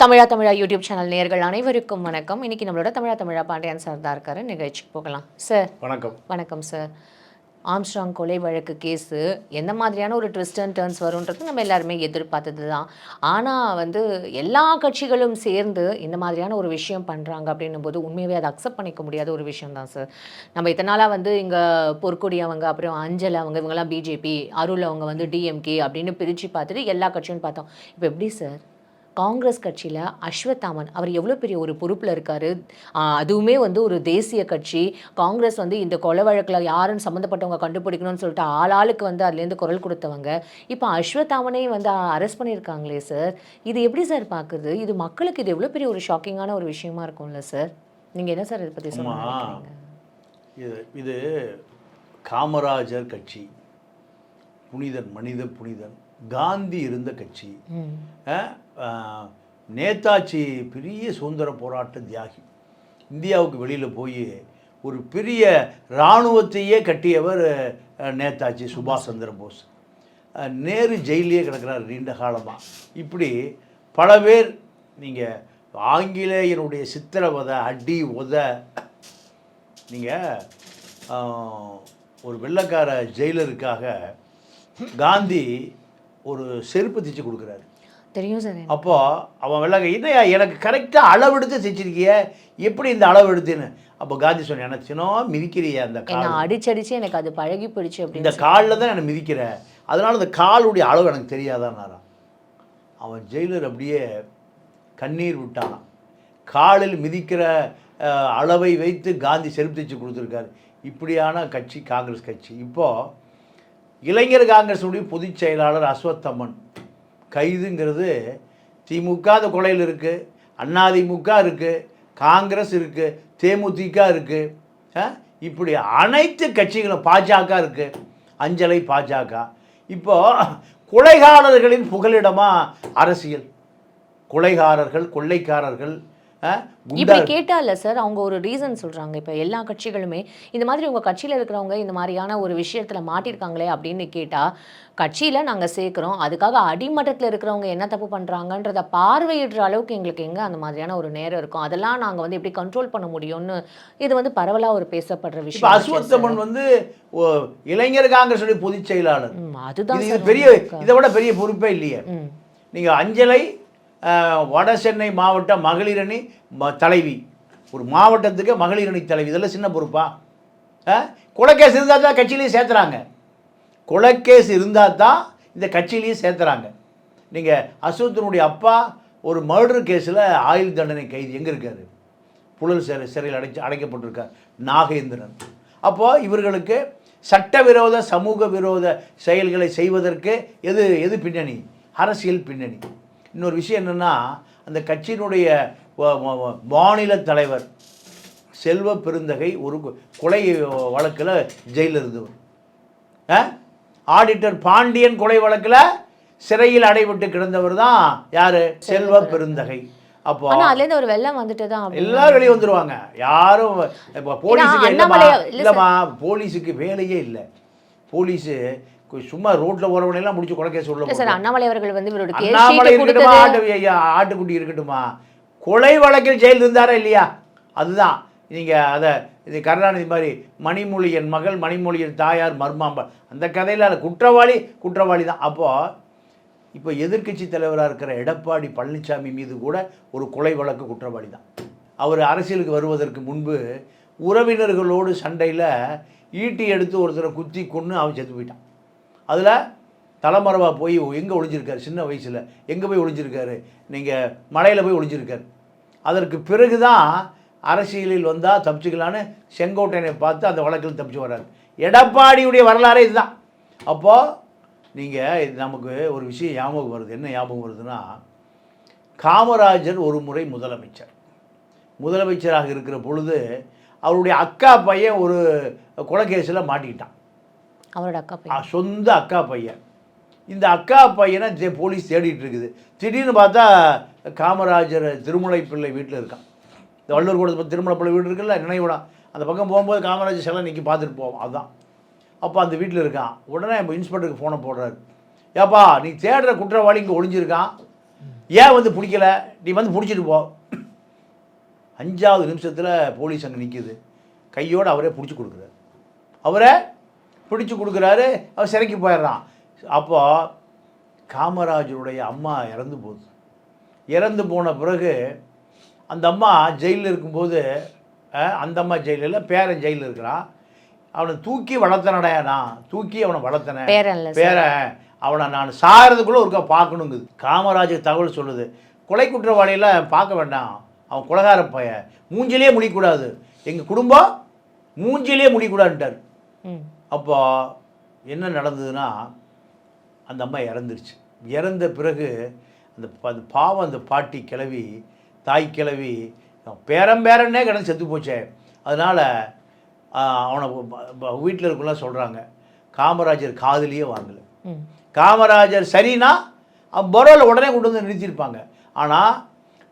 Tamizha Tamizha YouTube channel நேயர்கள் அனைவருக்கும் வணக்கம். இன்னைக்கு நம்மளோட தமிழா தமிழா பாண்டியன் சார் தான் இருக்காரு. நிகழ்ச்சிக்கு போகலாம். சார் வணக்கம். வணக்கம் சார் ஆம்ஸ்ட்ராங் கொலை வழக்கு கேஸு எந்த மாதிரியான ஒரு ட்விஸ்ட் அண்ட் டர்ன்ஸ் வரும்ன்றது நம்ம எல்லாருமே எதிர்பார்த்தது தான் ஆனால் வந்து எல்லா கட்சிகளும் சேர்ந்து இந்த மாதிரியான ஒரு விஷயம் பண்ணுறாங்க அப்படின்னும் போது உண்மையாகவே அதை அக்செப்ட் பண்ணிக்க முடியாத ஒரு விஷயம் தான் சார் நம்ம இத்தனை நாளாக வந்து இங்கே பொற்கொடி அவங்க அப்புறம் அஞ்சல் அவங்க இவங்கெல்லாம் பிஜேபி அருள் அவங்க வந்து டிஎம்கே அப்படின்னு பிரித்து பார்த்துட்டு எல்லா கட்சியும் பார்த்தோம். இப்போ எப்படி சார் காங்கிரஸ் கட்சியில் அஸ்வத்தாமன் அவர் எவ்வளோ பெரிய ஒரு பொறுப்பில் இருக்கார்? அதுவுமே வந்து ஒரு தேசிய கட்சி. காங்கிரஸ் வந்து இந்த கொலை வழக்கில் யாருன்னு சம்மந்தப்பட்டவங்க கண்டுபிடிக்கணும்னு சொல்லிட்டு ஆளாளுக்கு வந்து அதுலேருந்து குரல் கொடுத்தவங்க. இப்போ அஸ்வத்தாமனே வந்து அரெஸ்ட் பண்ணியிருக்காங்களே சார் இது எப்படி சார் பார்க்குது இது மக்களுக்கு இது எவ்வளோ பெரிய ஒரு ஷாக்கிங்கான ஒரு விஷயமா இருக்கும்ல சார் நீங்கள் என்ன சார் இதை பற்றி சொல்ல அம்மா, நினைக்கிறீங்க? இது இது காமராஜர் கட்சி. புனிதன் மனித புனிதன். காந்தி இருந்த கட்சி நேதாஜி பெரிய சுதந்திர போராட்ட தியாகி. இந்தியாவுக்கு வெளியில் போய் ஒரு பெரிய இராணுவத்தையே கட்டியவர் நேதாஜி சுபாஷ் சந்திர போஸ். நேரு ஜெயிலே கிடக்கிறார் நீண்ட காலமாக இப்படி பல பேர் நீங்கள் ஆங்கிலேயனுடைய சித்திரவதை அடி உத நீங்கள் ஒரு வெள்ளைக்கார ஜெயிலருக்காக காந்தி ஒரு செருப்பு தைச்சு கொடுக்குறாரு. தெரியும் சார். அப்போ அவன் வெள்ளக்க என்னையா எனக்கு கரெக்டாக அளவெடுத்து தைச்சிருக்கிய எப்படி இந்த அளவு எடுத்துன்னு அப்போ காந்தி சொன்னேன் எனக்கு சின்னம் மிதிக்கிறிய அந்த என்னை கால். அடிச்சடிச்சு எனக்கு அது பழகி போயிடுச்சு அப்படின்னு இந்த காலில் தான் என்னை மிதிக்கிற. அதனால இந்த காலுடைய அளவு எனக்கு தெரியாதான்னாராம் அவன் ஜெயிலர் அப்படியே கண்ணீர் விட்டானாம். காலில் மிதிக்கிற அளவை வைத்து காந்தி செருப்பு தைச்சு கொடுத்துருக்காரு. இப்படியான கட்சி காங்கிரஸ் கட்சி. இப்போது இளைஞர் காங்கிரஸுடைய பொதுச் செயலாளர் அஸ்வத்தம்மன். கைதுங்கிறது திமுக அந்த கொலையில் இருக்குது அண்ணாதிமுக இருக்குது காங்கிரஸ் இருக்குது தேமுதிக இருக்குது இப்படி அனைத்து கட்சிகளும் பாஜக இருக்குது அஞ்சலை பாஜக. இப்போ கொலைகாரர்களின் புகலிடமாக அரசியல். கொலைகாரர்கள் கொள்ளைக்காரர்கள் இப்படி கேட்டால சார் அவங்க ஒரு ரீசன் சொல்றாங்க. இப்போ எல்லா கட்சிகளுமே இந்த மாதிரி உங்க கட்சியில இருக்கிறவங்க இந்த மாதிரியான ஒரு விஷயத்துல மாட்டிருக்காங்களே அப்படின்னு கேட்டா கட்சியில நாங்க சேர்க்கிறோம். அதுக்காக அடிமட்டத்துல இருக்கிறவங்க என்ன தப்பு பண்றாங்கன்றத பார்வையிடுற அளவுக்கு எங்களுக்கு எங்க அந்த மாதிரியான ஒரு நேரம் இருக்கும்? அதெல்லாம் நாங்க வந்து எப்படி கண்ட்ரோல் பண்ண முடியும்னு இது வந்து பரவலா ஒரு பேசப்படுற விஷயம் அஸ்வத்தமன் வந்து இளைஞர் காங்கிரஸுடைய பொதுச் செயலாளர். அதுதான் பெரிய இதை விட பெரிய பொறுப்பே இல்லையே. ம். நீங்கள் அஞ்சலை வட சென்னை மாவட்ட மகளிர் அணி ம- தலைவி. ஒரு மாவட்டத்துக்கு மகளிர் அணி தலைவி. இதெல்லாம் சின்ன பொறுப்பா? அஹ்? கொலைக்கேஸ் இருந்தால் தான் கட்சியிலையும் சேர்த்துறாங்க. கொலைக்கேஸ் இருந்தால் தான் இந்த கட்சியிலையும் சேர்த்துறாங்க. நீங்கள் அசோத்தனுடைய அப்பா ஒரு மர்டர் கேஸில் ஆயுள் தண்டனை கைது. எங்கே இருக்காரு? புழல் சிறை சிறையில் அடைச்சு அடைக்கப்பட்டிருக்கார். நாகேந்திரன். அப்போது இவர்களுக்கு சட்டவிரோத சமூக விரோத செயல்களை செய்வதற்கு எது எது பின்னணி? அரசியல் பின்னணி. இன்னொரு விஷயம் என்னென்னா அந்த கட்சியினுடைய மாநில தலைவர் செல்வ பெருந்தகை ஒரு கொலை வழக்கில் ஜெயிலில் இருந்தவர்? ஆடிட்டர் பாண்டியன் கொலை வழக்கில் சிறையில் அடைபட்டு கிடந்தவர் தான் யார்? செல்வ பெருந்தகை. அப்போ ஆனா அதுல இருந்து ஒரு வெள்ளம் வந்துட்டு தான் எல்லாரும் வெளியே வந்துருவாங்க. யாரும் இப்போ போலீஸுக்கு இல்லைம்மா போலீஸுக்கு வேலையே இல்லை. போலீஸு சும்மா ரோட்டில் போகிறவனையெல்லாம் முடிச்சு கொலைக்கேஸ் உள்ள இல்ல சார் அண்ணாமலை அவர்கள் வந்து இவரோட கேஸ் அண்ணாமலை இருக்கட்டுமா? ஆட்டு ஐயா, ஆட்டுக்குட்டி இருக்கட்டுமா? கொலை வழக்கில் ஜெயில் இருந்தாரா இல்லையா? அதுதான். நீங்கள் அதை இது கருணாநிதி மாதிரி மணிமொழி என் மகள் மணிமொழி என் தாயார் மர்மாம்ப அந்த கதையில் குற்றவாளி குற்றவாளி தான். அப்போது இப்போ எதிர்க்கட்சி தலைவராக இருக்கிற எடப்பாடி பழனிசாமி மீது கூட ஒரு கொலை வழக்கு குற்றவாளி தான். அவர் அரசியலுக்கு வருவதற்கு முன்பு உறவினர்களோடு சண்டையில் ஈட்டி எடுத்து ஒருத்தரை குத்தி கொன்று அவன் செத்து போயிட்டான். அதில் தலைமறைவாக போய் எங்கே ஒளிஞ்சிருக்காரு? சின்ன வயசில். எங்கே போய் ஒளிஞ்சிருக்காரு? நீங்கள் மலையில் போய் ஒளிஞ்சிருக்காரு. அதற்கு பிறகு தான் அரசியலில் வந்தால் தப்பிச்சுக்கலான்னு செங்கோட்டையனை பார்த்து அந்த வழக்கில் தப்பிச்சு வர்றாரு. எடப்பாடியுடைய வரலாறே இதுதான். அப்போது நீங்கள் நமக்கு ஒரு விஷயம் ஞாபகம் வருது. என்ன ஞாபகம் வருதுன்னா காமராஜர் ஒரு முறை முதலமைச்சர். முதலமைச்சராக இருக்கிற பொழுது அவருடைய அக்கா பையன் ஒரு கொலைகேஸில் மாட்டிக்கிட்டான். அவரோட அக்கா பையன். சொந்த அக்கா பையன். இந்த அக்கா பையனை தே- போலீஸ் தேடிட்டு இருக்குது. திடீர்னு பார்த்தா காமராஜர் திருமலை பிள்ளை வீட்டில் இருக்கான். இந்த வள்ளூர் கூட திருமலை பிள்ளை வீடு இருக்குல்ல நினைவிடம் அந்த பக்கம் போகும்போது காமராஜர் சிலை நிற்கி பார்த்துட்டு போவோம். அதுதான் அப்போ அந்த வீட்டில் இருக்கான். உடனே இப்போ இன்ஸ்பெக்டருக்கு ஃபோனை போடுறாரு. ஏப்பா நீ தேடுற குற்றவாளி இங்கே ஒளிஞ்சிருக்கான். ஏன் வந்து பிடிக்கல? நீ வந்து பிடிச்சிட்டு போ. அஞ்சாவது நிமிஷத்தில் போலீஸ் அங்கே நிற்கிது கையோடு அவரே பிடிச்சி கொடுக்குறாரு. அவரை பிடிச்சி கொடுக்குறாரு அவர் சிறைக்கு போயிடுறான். அப்போ காமராஜருடைய அம்மா இறந்து போகுது. இறந்து போன பிறகு அந்த அம்மா ஜெயிலில் இருக்கும்போது அந்த அம்மா ஜெயிலில் பேரன் ஜெயிலில் இருக்கிறான். அவனை தூக்கி வளர்த்தனடையா நான். தூக்கி அவனை வளர்த்தனேன். பேரன் அவனை நான் சாகிறதுக்குள்ளே ஒருக்கா பார்க்கணுங்குது. காமராஜர் தகவல் சொல்லுது. கொலை குற்றவாளியெல்லாம் பார்க்க வேண்டாம். அவன் கொலகார பையன் மூஞ்சிலேயே முடிக்கூடாது எங்கள் குடும்பம் மூஞ்சிலேயே முடிக்கூடாதுன்ட்டார் ம். அப்போ என்ன நடந்ததுன்னா அந்த அம்மா இறந்துருச்சு. இறந்த பிறகு அந்த அந்த பாவம் அந்த பாட்டி கிளவி தாய் கிளவி பேரன் பேரன்னே கிடந்து செத்து போச்சே. அதனால் அவனை வீட்டில் இருக்கலாம் சொல்கிறாங்க காமராஜர் காதுலேயே வாங்கலை. காமராஜர் சரினா பரோவில் உடனே கொண்டு வந்து நிறுத்தியிருப்பாங்க ஆனால்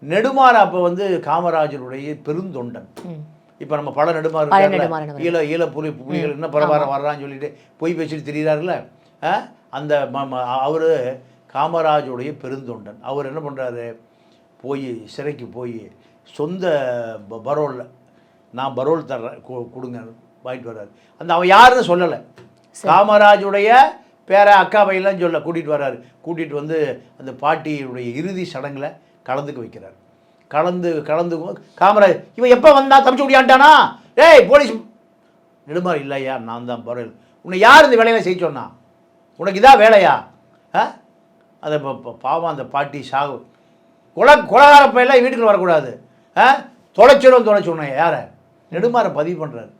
நெடுமாற அப்போ வந்து காமராஜருடைய பெருந்தொண்டன். இப்போ நம்ம பல நெடுமாறு. ஈழ ஈழ புலி புலிகள் என்ன பரவாயில்ல வர்றான்னு சொல்லிட்டு பொய் பேசிட்டு திரியிறாருல்ல? ஆ? அந்த அவர் காமராஜுடைய பெருந்தொண்டன். அவர் என்ன பண்ணுறாரு போய் சிறைக்கு போய் சொந்த பரோலில் நான் பரோல் தர்றேன் கொடுங்க வாங்கிட்டு வர்றாரு. அந்த அவன் யாருன்னு சொல்லலை. காமராஜுடைய பேர அக்கா பையெல்லாம் சொல்ல கூட்டிகிட்டு வர்றாரு. கூட்டிகிட்டு வந்து அந்த பாட்டியுடைய இறுதி சடங்கில் கலந்துக்க வைக்கிறார். கலந்து கலந்து காமராஜ் இவன் எப்போ வந்தா தப்பிச்சு முடியாண்டானா ஏய் போலீஸ் நெடுமாறு இல்லையா? நான் தான் பரோல் உன்னை யார் இந்த வேலையை செய்ய சொன்னா? உனக்கு இதான் வேலையா? ஆ? அதை பாவம் அந்த பாட்டி சாகு குல குலகார பையெல்லாம் வீட்டுக்குள்ள வரக்கூடாது. ஆ? தொலைச்சிடும் தொலைச்சு உன்னை. யாரை? நெடுமாற பதிவு பண்ணுறாரு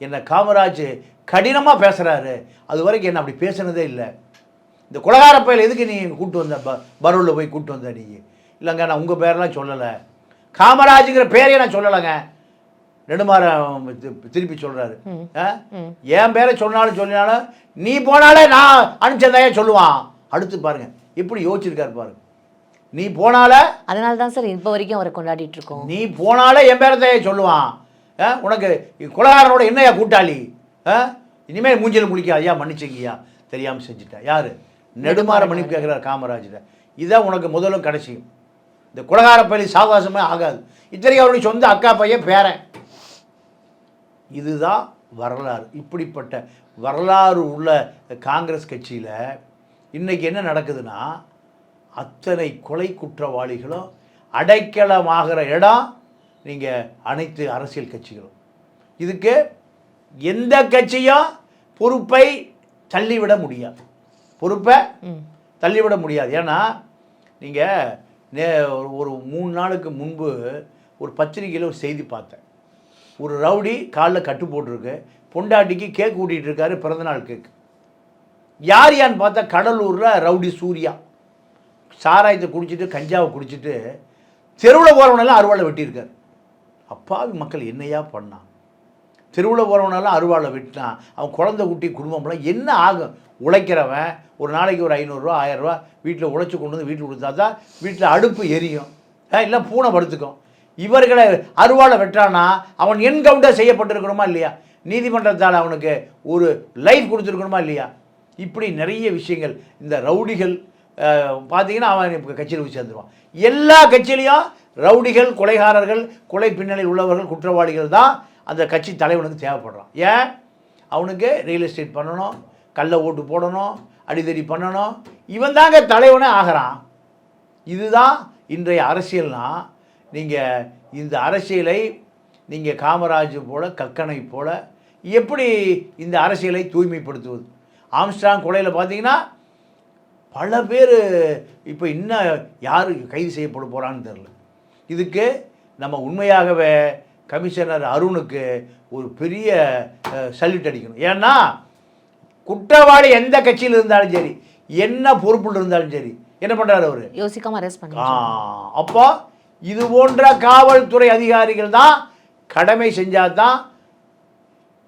என்னை காமராஜ் கடினமாக பேசுகிறாரு அது வரைக்கும் என்ன அப்படி பேசுனதே இல்லை. இந்த குலகார பையல் எதுக்கு நீ கூப்பிட்டு வந்த? ப பரூரில் போய் கூப்பிட்டு வந்த நீங்கள் இல்லைங்க நான் உங்கள் பேரெல்லாம் சொல்லலை. காமராஜுங்கிற பேரையே நான் சொல்லலைங்க. நெடுமாற தி- திருப்பி சொல்கிறாரு. என் பேரை சொன்னாலும் சொல்லினாலும் நீ போனாலே நான் அனுப்பிச்சதாயே சொல்லுவான்? அடுத்து பாருங்க. எப்படி யோசிச்சிருக்காரு பாருங்க. நீ போனால அதனால தான் சார் இப்போ வரைக்கும் அவரை கொண்டாடிட்டு இருக்கோம். நீ போனாலே என் பேரத்தையே சொல்லுவான்? ஆ? உனக்கு கொலகாரனோட என்னையா கூட்டாளி? ஆ? இனிமேல் மூஞ்சில் முடிக்காது ஐயா மன்னிச்சுங்கய்யா தெரியாமல் செஞ்சுட்டேன் யார்? நெடுமாற மன்னிப்பு கேட்குறார் காமராஜர் இதான் உனக்கு முதலும் கடைசியும். இந்த கொலகார பள்ளி சாவகாசமே ஆகாது. இத்தனைக்கு அவருடைய சொந்த அக்கா பையன் பேரன். இதுதான் வரலாறு. இப்படிப்பட்ட வரலாறு உள்ள காங்கிரஸ் கட்சியில் இன்னைக்கு என்ன நடக்குதுன்னா அத்தனை கொலை குற்றவாளிகளும் அடைக்கலமாகிற இடம் நீங்கள் அனைத்து அரசியல் கட்சிகளும். இதுக்கு எந்த கட்சியும் பொறுப்பை தள்ளிவிட முடியாது. பொறுப்பை தள்ளிவிட முடியாது. ஏன்னா நீங்கள் நே ஒரு- மூணு நாளுக்கு முன்பு ஒரு பத்திரிகையில் ஒரு செய்தி பார்த்தேன். ஒரு ரவுடி காலில் கட்டு போட்டிருக்கு. பொண்டாட்டிக்கு கேக் ஊட்டிகிட்டு இருக்காரு பிறந்தநாள் கேக். யார் யான்னு பார்த்தா கடலூரில் ரவுடி சூர்யா. சாராயத்தை குடிச்சிட்டு கஞ்சாவை குடிச்சிட்டு தெருவில் போகிறவனெல்லாம் அருவாளை வெட்டியிருக்காரு. அப்பாவி மக்கள் என்னையா பண்ணான் தெருவில் போகிறவனெல்லாம் அருவாளை வெட்டினான் அவன் குழந்தை குட்டி குடும்பம்லாம் என்ன ஆகும்? உழைக்கிறவன் ஒரு நாளைக்கு ஒரு ஐநூறுரூவா ஆயிரரூவா வீட்டில் உழைச்சி கொண்டு வந்து வீட்டில் கொடுத்தா தான் வீட்டில் அடுப்பு எரியும். இல்லை பூனை படுத்துக்கும். இவர்களை அருவாளை வெட்டானா அவன் என்கவுண்டர் செய்யப்பட்டிருக்கணுமா இல்லையா? நீதிமன்றத்தால் அவனுக்கு ஒரு லைஃப் கொடுத்துருக்கணுமா இல்லையா? இப்படி நிறைய விஷயங்கள். இந்த ரவுடிகள் பார்த்தீங்கன்னா அவன் இப்போ கட்சியில் போய் சேர்ந்துருவான். எல்லா கட்சியிலையும் ரவுடிகள் கொலைகாரர்கள் கொலை பின்னணியில் உள்ளவர்கள் குற்றவாளிகள் தான் அந்த கட்சி தலைவனுக்கு தேவைப்படுறான். ஏன்? அவனுக்கு ரியல் எஸ்டேட் பண்ணணும் கள்ள ஓட்டு போடணும் அடிதடி பண்ணணும். இவன் தாங்க தலைவனே ஆகிறான். இதுதான் இன்றைய அரசியல்னா நீங்கள் இந்த அரசியலை நீங்கள் காமராஜ் போல் கக்கனை போல் எப்படி இந்த அரசியலை தூய்மைப்படுத்துவது? ஆம்ஸ்டாங் கொலையில் பார்த்தீங்கன்னா பல பேர் இப்போ இன்னும் யார் கைது செய்யப்பட போகிறான்னு தெரில இதுக்கு நம்ம உண்மையாகவே கமிஷனர் அருணுக்கு ஒரு பெரிய சல்யூட் அடிக்கணும். ஏன்னா குற்றவாளி எந்த கட்சியில் இருந்தாலும் சரி என்ன பொறுப்பில் இருந்தாலும் சரி என்ன பண்ணுறாரு அவர்? யோசிக்காம அரெஸ்ட் பண்ணி அப்போ இது போன்ற காவல்துறை அதிகாரிகள் தான் கடமை செஞ்சால் தான்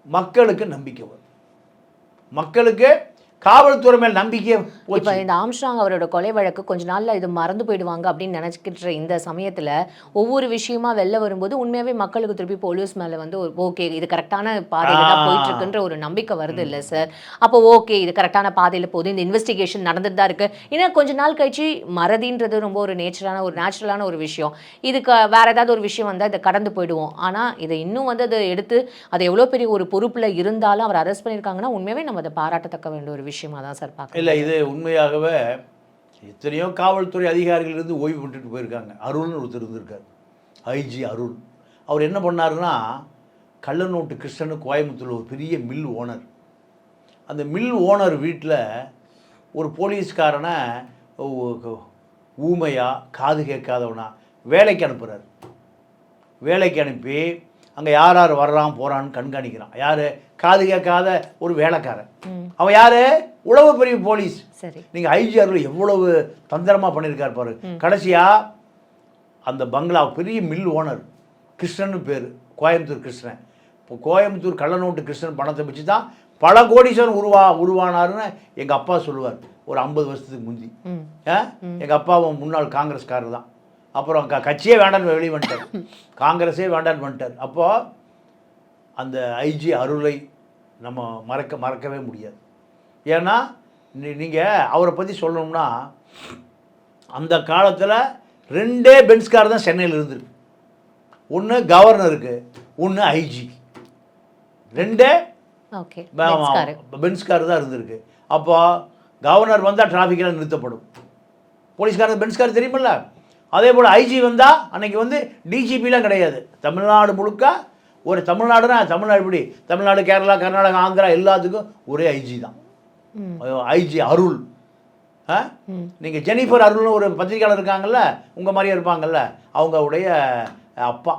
மக்களுக்கு நம்பிக்கை வரும். மக்களுக்கு காவல்துறை மேல் நம்பிக்கையே போச்சு. இப்போ இந்த ஆம்ஸ்ட்ராங் அவரோட கொலை வழக்கு கொஞ்ச நாள்ல இது மறந்து போயிடுவாங்க அப்படின்னு நினைச்சிக்கிட்டு இந்த சமயத்துல ஒவ்வொரு விஷயமா வெளில வரும்போது உண்மையாவே மக்களுக்கு திருப்பி போலீஸ் மேல வந்து ஒரு ஓகே இது கரெக்டான பாதையில தான் ஆ. போயிட்டு இருக்குன்ற ஒரு நம்பிக்கை வருது இல்ல சார். அப்போ ஓகே இது கரெக்டான பாதையில போகுது. இந்த இன்வெஸ்டிகேஷன் நடந்துட்டு தான் இருக்கு. ஏன்னா கொஞ்ச நாள் கழிச்சு மறதின்றது ரொம்ப ஒரு நேச்சரான ஒரு நேச்சுரலான ஒரு விஷயம். இதுக்கு வேற ஏதாவது ஒரு விஷயம் வந்தா இதை கடந்து போயிடுவோம். ஆனா இதை இன்னும் வந்து அதை எடுத்து அது எவ்வளவு பெரிய ஒரு பொறுப்புல இருந்தாலும் அவர் அரெஸ்ட் பண்ணியிருக்காங்கன்னா உண்மையாவே நம்ம அதை பாராட்டத்தக்க வேண்டிய ஒரு விஷயமா. தான் சார் பார்க்க இல்லை இது உண்மையாகவே எத்தனையோ காவல்துறை அதிகாரிகள் இருந்து ஓய்வு பெற்றுட்டு போயிருக்காங்க. அருள்னு ஒருத்தர் இருந்திருக்கார். ஐஜி அருள். அவர் என்ன பண்ணாருன்னா கள்ளநோட்டு கிருஷ்ணனு கோயம்புத்தூர்ல ஒரு பெரிய மில் ஓனர். அந்த மில் ஓனர் வீட்டில் ஒரு போலீஸ்காரனை ஊமையாக காது கேட்காதவனா வேலைக்கு அனுப்புகிறார் வேலைக்கு அனுப்பி அங்கே யார் யார் வர்றான் போகிறான்னு கண்காணிக்கிறான். யார்? காது கேட்காத ஒரு வேலைக்காரன். அவன் யார்? உளவு பிரிவு போலீஸ். நீங்கள் ஐஜிஆரில் எவ்வளவு தந்திரமாக பண்ணியிருக்கார் பாரு. கடைசியா அந்த பங்களா பெரிய மில் ஓனர் கிருஷ்ணன் பேர். கோயம்புத்தூர் கிருஷ்ணன். இப்போ கோயம்புத்தூர் கள்ளநோட்டு கிருஷ்ணன் பணத்தை வச்சு தான் பல கோடீஸ்வரன் உருவா உருவானாருன்னு எங்கள் அப்பா சொல்லுவார். ஒரு ஐம்பது வருஷத்துக்கு முந்தி. எங்கள் அப்பாவும் முன்னாள் காங்கிரஸ்காரர் தான். அப்புறம் க கட்சியே வேண்டான்னு வெளியே வந்துட்டார். காங்கிரஸே வேண்டான்னு வந்துட்டார். அப்போது அந்த ஐஜி அருளை நம்ம மறக்க மறக்கவே முடியாது. ஏன்னா நீங்கள் அவரை பற்றி சொல்லணும்னா அந்த காலத்தில் ரெண்டே பென்ஸ் கார் தான் சென்னையில் இருந்திருக்கு. ஒன்று கவர்னருக்கு ஒன்று ஐஜி. ரெண்டே பென்ஸ் கார் தான் இருந்திருக்கு. அப்போ கவர்னர் வந்தால் டிராஃபிக்கெல்லாம் நிறுத்தப்படும். போலீஸ்காரர் பென்ஸ் கார் தெரியுமில்ல? அதே போல் ஐஜி வந்தால் அன்னைக்கு வந்து டிஜிபிலாம் கிடையாது. தமிழ்நாடு முழுக்க ஒரு தமிழ்நாடுனா தமிழ்நாடு இப்படி தமிழ்நாடு கேரளா கர்நாடகா ஆந்திரா எல்லாத்துக்கும் ஒரே ஐஜி தான். ஐஜி அருள். நீங்கள் ஜெனிஃபர் அருள்னு ஒரு பத்திரிக்கையாளர் இருக்காங்கல்ல உங்கள் மாதிரியே இருப்பாங்கல்ல அவங்களுடைய அப்பா.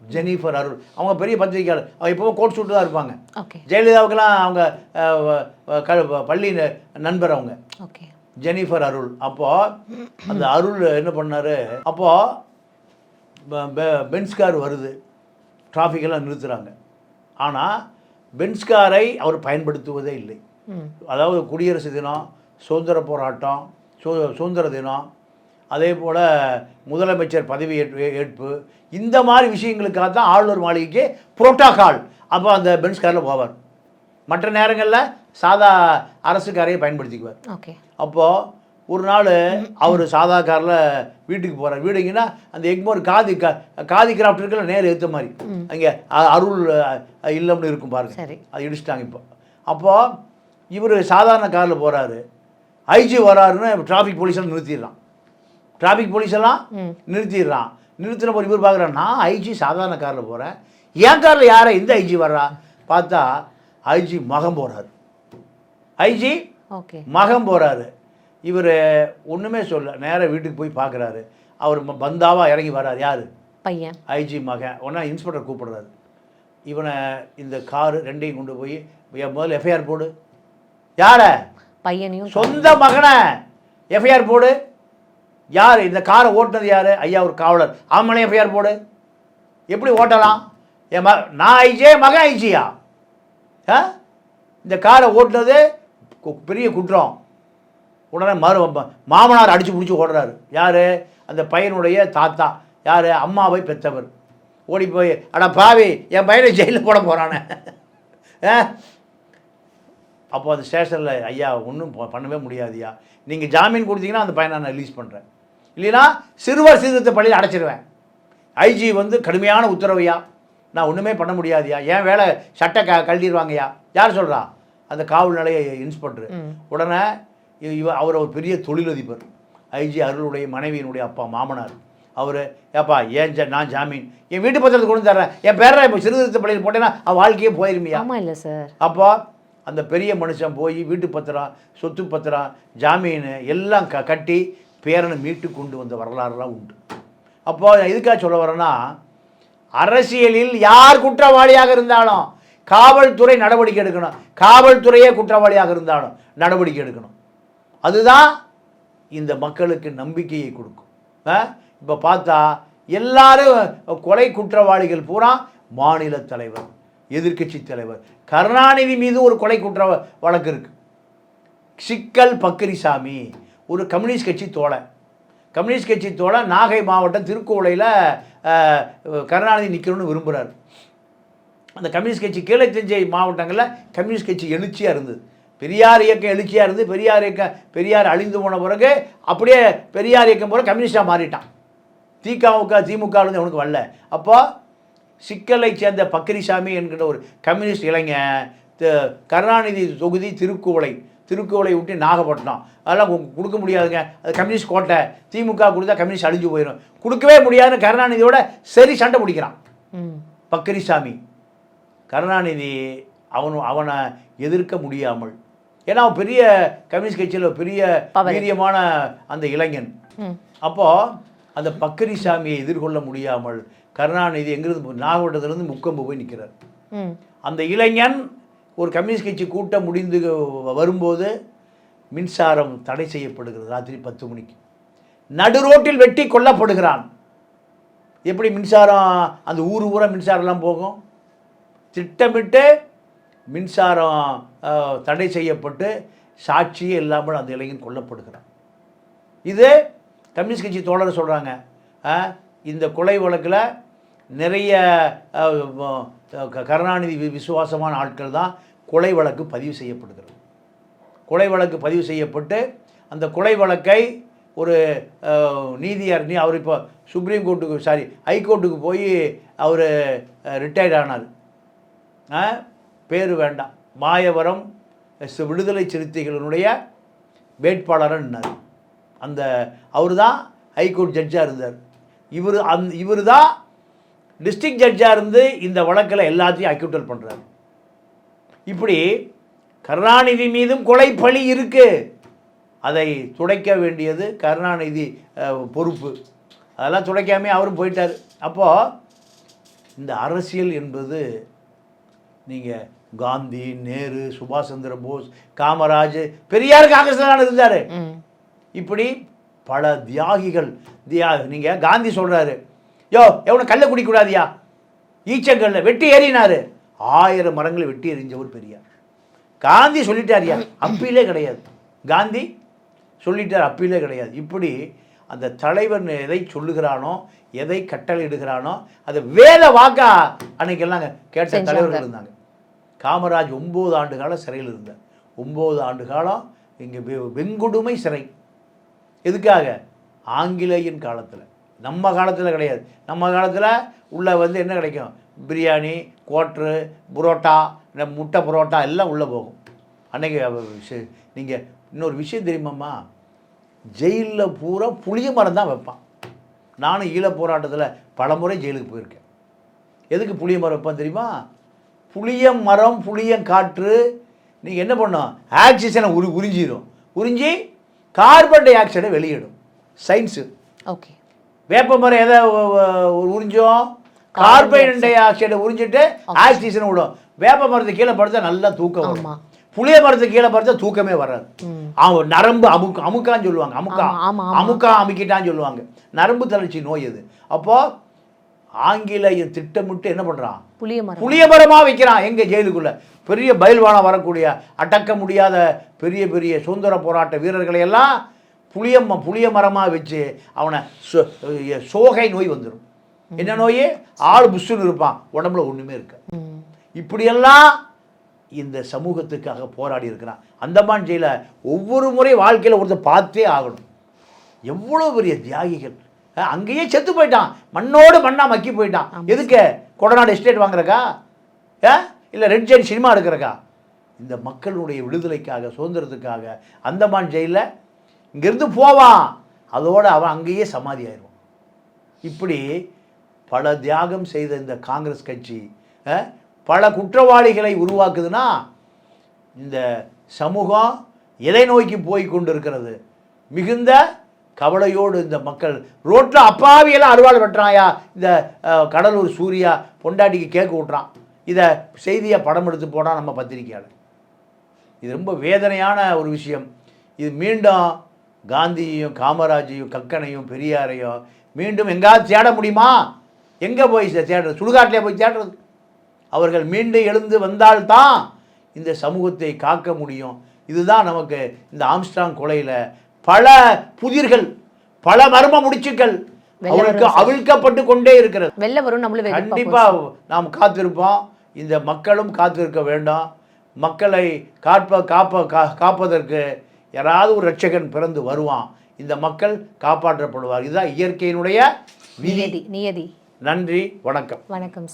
ஜெனிஃபர் அருள். அவங்க பெரிய பத்திரிக்கையாளர் அவங்க எப்பவும் கோட் சூட்டு தான் இருப்பாங்க. ஓகே. ஜெயலலிதாவுக்கெல்லாம் அவங்க பள்ளி நண்பர் அவங்க. ஓகே. ஜெனிஃபர் அருள். அப்போது அந்த அருள் என்ன பண்ணார்? அப்போது பென்ஸ் கார் வருது. எல்லாம் நிறுத்துகிறாங்க ஆனால் பென்ஸ் காரை அவர் பயன்படுத்துவதே இல்லை. அதாவது குடியரசு தினம் சுதந்திர போராட்டம் சு சுதந்திர தினம் அதே போல் முதலமைச்சர் பதவி ஏற்பு ஏற்பு இந்த மாதிரி விஷயங்களுக்காக தான் ஆளுநர் மாளிகைக்கு புரோட்டோகால். அப்போ அந்த பென்ஸ் காரில் போவார். மற்ற நேரங்களில் சாதா அரசு காரையை பயன்படுத்திக்குவார். ஓகே. அப்போது ஒரு நாள் அவர் சாதா காரில் வீட்டுக்கு போகிறார் வீடுங்கன்னா அந்த எக்மோர் காதி கா காதி கிராஃப்ட் இருக்குல்ல நேர் ஏற்ற மாதிரி. அங்கே அருள் இல்லம்னு இருக்கும் பாருங்க. சரி. அது இடிச்சிட்டாங்க இப்போ. அப்போது இவர் சாதாரண காரில் போகிறாரு ஐஜி வராருன்னு டிராஃபிக் போலீஸெல்லாம் நிறுத்திடுறான் டிராஃபிக் போலீஸெல்லாம் நிறுத்திடுறான் நிறுத்தின போது இவர் பார்க்குறான் நான் ஐஜி சாதாரண காரில் போகிறேன் என் காரில் யாரை இந்த ஐஜி வர்றா? பார்த்தா ஐஜி மகம் போகிறாரு ஐஜி மகம் போகிறாரு இவர் ஒன்றுமே சொல்ல நேராக வீட்டுக்கு போய் பார்க்குறாரு அவர் ம- பந்தாவா இறங்கி வர்றாரு. யார்? பையன். ஐஜி மகன். ஒன்றா இன்ஸ்பெக்டர் கூப்பிடுறாரு. இவனை இந்த காரு ரெண்டையும் கொண்டு போய் என் முதல்ல எஃப்ஐஆர் போடு. யார? பையனையும் சொந்த மகனை. எஃப்ஐஆர் போடு. யார்? இந்த காரை ஓட்டுனது யார்? ஐயா ஒரு காவலர். அவன் எஃப்ஐஆர் போடு. எப்படி ஓட்டலாம்? என் ம நான் ஐஜியே? மகன் ஐஜியா? இந்த காரை ஓட்டுனது பெரிய குற்றம். உடனே மறு மாமனார் அடித்து பிடிச்சி ஓடுறாரு. யார்? அந்த பையனுடைய தாத்தா. யார்? அம்மாவை பெற்றவர். ஓடி போய் அட பாவி என் பையனை ஜெயிலில் போட போகிறானே ஆ? அப்போ அந்த ஸ்டேஷனில் ஐயா ஒன்றும் பண்ணவே முடியாதுயா நீங்கள் ஜாமீன் கொடுத்தீங்கன்னா அந்த பையனை நான் ரிலீஸ் பண்ணுறேன் இல்லைன்னா சிறுவர் சீர்திருத்த பள்ளியில் அடைச்சிருவேன். ஐஜி வந்து கடுமையான உத்தரவையா? நான் ஒன்றுமே பண்ண முடியாதுயா ஏன் வேலை சட்டை க கழட்டிடுவாங்கய்யா? யார் சொல்கிறா அந்த காவல் நிலைய இன்ஸ்பெக்டர். உடனே இவ அவர் ஒரு பெரிய தொழிலதிபர். ஐஜி அருளுடைய மனைவியினுடைய அப்பா மாமனார். அவர் ஏப்பா ஏன் ஜா நான் ஜாமீன்? என் வீட்டு பத்திரத்தை கொண்டு தர்றேன். என் பேரை இப்போ சிறுதிருத்த பள்ளியில் போட்டேன்னா அவன் வாழ்க்கையே போயிருமியா? ஆமா இல்ல சார். அப்போ அந்த பெரிய மனுஷன் போய் வீட்டு பத்திரம் சொத்து பத்திரம் ஜாமீன் எல்லாம் க கட்டி பேரனை மீட்டு கொண்டு வந்த வரலாறுலாம் உண்டு. அப்போ நான் எதுக்காக சொல்ல வரேன்னா அரசியலில் யார் குற்றவாளியாக இருந்தாலும் காவல்துறை நடவடிக்கை எடுக்கணும். காவல்துறையே குற்றவாளியாக இருந்தாலும் நடவடிக்கை எடுக்கணும். அதுதான் இந்த மக்களுக்கு நம்பிக்கையை கொடுக்கும். இப்போ பார்த்தா எல்லாரும் கொலை குற்றவாளிகள் பூரா மாநில தலைவர் எதிர்க்கட்சி தலைவர். கருணாநிதி மீது ஒரு கொலை குற்ற வழக்கு இருக்கு. சிக்கல் பக்கரிசாமி ஒரு கம்யூனிஸ்ட் கட்சி தோழன் கம்யூனிஸ்ட் கட்சி தோழன் நாகை மாவட்டம் திருக்கோளையில் கருணாநிதி நிற்கணும்னு விரும்புகிறார் அந்த கம்யூனிஸ்ட் கட்சி கீழே தஞ்சை மாவட்டங்களில் கம்யூனிஸ்ட் கட்சி எழுச்சியாக இருந்தது. பெரியார் இயக்கம் எழுச்சியாக இருந்து பெரியார் இயக்கம் பெரியார் அழிந்து போன பிறகு அப்படியே பெரியார் இயக்கம் போகிற கம்யூனிஸ்டாக மாறிட்டான். திமுக திமுக இருந்து அவனுக்கு வரல. அப்போ சிக்கலை சேர்ந்த பக்கிரிசாமி என்கிற ஒரு கம்யூனிஸ்ட் இளைஞன் த- கருணாநிதி தொகுதி திருக்குவளை திருக்குவளை விட்டு நாகப்பட்டினம். அதெல்லாம் கொடுக்க முடியாதுங்க. அது கம்யூனிஸ்ட் கோட்டை. திமுக கொடுத்தா கம்யூனிஸ்ட் அழிஞ்சு போயிடும் கொடுக்கவே முடியாதுன்னு கருணாநிதியோட சரி சண்டை பிடிக்கிறான். ம். பக்கிரிசாமி. கருணாநிதி அவன் அவனை எதிர்க்க முடியாமல். ஏன்னா அவன் பெரிய கம்யூனிஸ்ட் கட்சியில் பெரிய. வீரியமான அந்த இளைஞன். ம். அப்போ அந்த பக்கரிசாமியை எதிர்கொள்ள முடியாமல் கருணாநிதி எங்கிருந்து நாகப்பட்டினத்திலிருந்து முக்கொம்பு போய் நிற்கிறார் அந்த இளைஞன் ஒரு கம்யூனிஸ்ட் கட்சி கூட்டம் முடிந்து வரும்போது மின்சாரம் தடை செய்யப்படுகிறது ராத்திரி பத்து மணிக்கு. நடு ரோட்டில் வெட்டி கொல்லப்படுகிறான். எப்படி மின்சாரம் அந்த ஊர் ஊரா மின்சாரம்லாம் போகும்? திட்டமிட்டு மின்சாரம் தடை செய்யப்பட்டு சாட்சியே இல்லாமல் அந்த இளைஞன் கொல்லப்படுகிறான். இது கம்யூனிஸ்ட் கட்சி தோழர் சொல்கிறாங்க இந்த கொலை வழக்கில் நிறைய க- கருணாநிதி விசுவாசமான ஆட்கள் தான் கொலை வழக்கு பதிவு செய்யப்படுகிறது. கொலை வழக்கு பதிவு செய்யப்பட்டு அந்த கொலை வழக்கை ஒரு அஹ், நீதியார் அவர் இப்போ சுப்ரீம் கோர்ட்டுக்கு சாரி ஹைகோர்ட்டுக்கு போய் அவர் ரிட்டையர்ட் ஆனார். பேர் வேண்டாம். மாயவரம் விடுதலை சிறுத்தைகளினுடைய வேட்பாளராக அந்த அவர் தான் ஹைகோர்ட் ஜட்ஜாக இருந்தார். இவர் அந் இவர் தான் டிஸ்ட்ரிக்ட் ஜட்ஜாக இருந்து இந்த வழக்கில் எல்லாத்தையும் அக்யூட்டல் பண்ணுறாரு இப்படி கருணாநிதி மீதும் கொலை பழி இருக்குது அதை துடைக்க வேண்டியது கருணாநிதி பொறுப்பு. அதெல்லாம் துடைக்காமே அவரும் போயிட்டார். அப்போது இந்த அரசியல் என்பது நீங்கள் காந்தி நேரு சுபாஷ் சந்திர போஸ் காமராஜ் பெரியார் காங்கிரஸ் இருந்தார் இப்படி பல தியாகிகள் தியா நீங்கள் காந்தி சொல்கிறாரு யோ எவனை கல்லை குடிக்கூடாதியா ஈச்சங்கல்ல வெட்டி ஏறினாரு. ஆயிரம் மரங்களை வெட்டி எறிஞ்சவர் பெரியார். காந்தி சொல்லிட்டாரியா? அப்பீலே கிடையாது. காந்தி சொல்லிட்டார் அப்பீலே கிடையாது. இப்படி அந்த தலைவர் எதை சொல்லுகிறானோ எதை கட்டளையிடுகிறானோ அதை வேத வாக்கா அன்னைக்கெல்லாம் கேட்ட. தலைவர்கள் இருந்தாங்க. காமராஜ் ஒம்பது ஆண்டு காலம் சிறையில் இருந்தார். ஒம்பது ஆண்டு காலம் இங்கே வெங்கொடுமை சிறை. எதுக்காக? ஆங்கிலேயன் காலத்தில். நம்ம காலத்தில் கிடையாது. நம்ம காலத்தில் உள்ள வந்து என்ன கிடைக்கும்? பிரியாணி கோட்ரு புரோட்டா இந்த முட்டை புரோட்டா எல்லாம் உள்ளே போகும். அன்றைக்கி நீங்கள் இன்னொரு விஷயம் தெரியுமாம்மா? ஜெயிலில் பூரா புளிய மரம் தான் வைப்பான். நானும் ஈழ போராட்டத்தில் பலமுறை ஜெயிலுக்கு போயிருக்கேன். எதுக்கு புளிய மரம் வைப்பான் தெரியுமா? புளிய மரம் புளியங்காற்று நீங்கள் என்ன பண்ணும் ஆக்சிஜனை உரி உறிஞ்சிடும் உறிஞ்சி கார்பன் டை ஆக்சைடை வெளியிடும். சயின்ஸு ஓகே வேப்ப மரம் எதை உறிஞ்சும் கார்பன் டை ஆக்சைடை உறிஞ்சிட்டு ஆக்சிஜனை விடும். வேப்ப மரத்துக்கு கீழே படுத்தா நல்லா தூக்கம். வரும். புளிய மரத்துக்கு கீழே படுத்தா தூக்கமே வராது. அவன் நரம்பு அமுக்கு அமுக்கான்னு சொல்லுவாங்க. அமுக்கா. அமுக்கா அமுக்கிட்டான்னு சொல்லுவாங்க. நரம்பு தளர்ச்சி நோய் அது. அப்போ ஆங்கிலேயன் திட்டமிட்டு என்ன பண்றான்? புளிய மரம்? புளிய மரமா வைக்கிறான் எங்க ஜெயிலுக்குள்ள. பெரிய பயில்வானம் வரக்கூடிய அடக்க முடியாத பெரிய பெரிய சுதந்திர போராட்ட வீரர்களை எல்லாம் புளிய ம- புளிய மரமா வச்சு அவனை சோகை நோய் வந்துடும் என்ன நோய்? ஆள் புஷ்ஷுன்னு இருப்பான். உடம்புல ஒண்ணுமே இருக்க. இப்படியெல்லாம் இந்த சமூகத்துக்காக போராடி இருக்கிறான். அந்தமான் ஜெயில ஒவ்வொரு முறை வாழ்க்கையில் ஒருத்தர் பார்த்தே ஆகணும். எவ்வளோ பெரிய தியாகிகள். அங்கேயே செத்து போயிட்டான். மண்ணோடு மண்ணா மக்கி போயிட்டான். எதுக்கு? கொடநாடு எஸ்டேட் வாங்குறக்கா? ஏ இல்லை ரெட் ஜெயின் சினிமா எடுக்கிறக்கா? இந்த மக்களுடைய விடுதலைக்காக சுதந்திரத்துக்காக அந்தமான் ஜெயிலில் இங்கேருந்து போவான். அதோடு அவன் அங்கேயே சமாதி ஆயிடுவான். இப்படி பல தியாகம் செய்த இந்த காங்கிரஸ் கட்சி பல குற்றவாளிகளை உருவாக்குதுன்னா இந்த சமூகம் எதை நோக்கி போய் கொண்டிருக்கிறது? மிகுந்த கவலையோடு இந்த மக்கள் ரோட்டில் அப்பாவியெல்லாம் அருவாள் வெட்டுறாயா? இந்த கடலூர் சூர்யா பொண்டாட்டிக்கு கேக்கு விட்றான் இதை செய்தியை படம் எடுத்து போனால் நம்ம பத்திரிக்கையாளர். இது ரொம்ப வேதனையான ஒரு விஷயம். இது மீண்டும் காந்தியையும் காமராஜையும் கக்கனையும் பெரியாரையும் மீண்டும் எங்காவது தேட முடியுமா? எங்கே போய் தேடுறது? சுடுகாட்டிலே போய் தேடுறது. அவர்கள் மீண்டும் எழுந்து வந்தால்தான் இந்த சமூகத்தை காக்க முடியும். இதுதான் நமக்கு இந்த ஆம்ஸ்டாங் கொலையில் பல புதிர்கள் பல மர்ம முடிச்சுக்கள் அவளுக்கு அவிழ்க்கப்பட்டு கொண்டே இருக்கிறது. வெளில வரும் நம்மளும் கண்டிப்பா நாம் காத்திருப்போம். இந்த மக்களும் காத்திருக்க வேண்டும். மக்களை காப்ப காப்ப காப்பதற்கு யாராவது ஒரு ரட்சகன் பிறந்து வருவான். இந்த மக்கள் காப்பாற்றப்படுவார் இதுதான் இயற்கையினுடைய விதி. நியதி. நன்றி வணக்கம். வணக்கம் சார்.